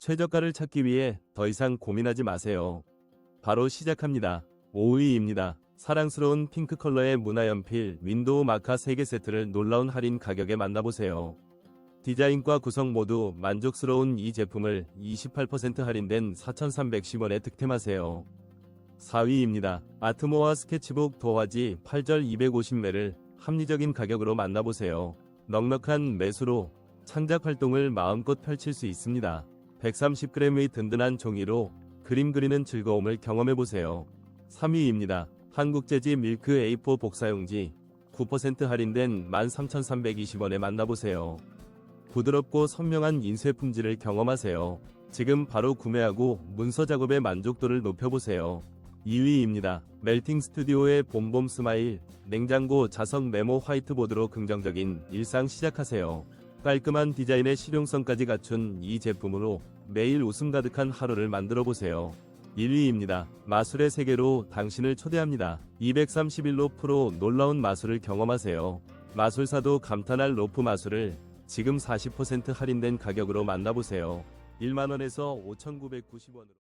최저가를 찾기 위해 더 이상 고민하지 마세요. 바로 시작합니다. 5위입니다. 사랑스러운 핑크 컬러의 문화연필 윈도우 마카 3개 세트를 놀라운 할인 가격에 만나보세요. 디자인과 구성 모두 만족스러운 이 제품을 28% 할인된 4,310원에 득템하세요. 4위입니다. 아트모아 스케치북 도화지 8절 250매를 합리적인 가격으로 만나보세요. 넉넉한 매수로 창작 활동을 마음껏 펼칠 수 있습니다. 130g의 든든한 종이로 그림 그리는 즐거움을 경험해 보세요. 3위입니다. 한국재지 밀크 A4 복사용지 9% 할인된 13,320원에 만나보세요. 부드럽고 선명한 인쇄 품질을 경험하세요. 지금 바로 구매하고 문서 작업의 만족도를 높여보세요. 2위입니다. 멜팅 스튜디오의 봄봄 스마일, 냉장고 자석 메모 화이트보드로 긍정적인 일상 시작하세요. 깔끔한 디자인의 실용성까지 갖춘 이 제품으로 매일 웃음 가득한 하루를 만들어 보세요. 1위입니다. 마술의 세계로 당신을 초대합니다. 231로 프로 놀라운 마술을 경험하세요. 마술사도 감탄할 로프 마술을 지금 40% 할인된 가격으로 만나보세요. 1만원에서 5,990원으로.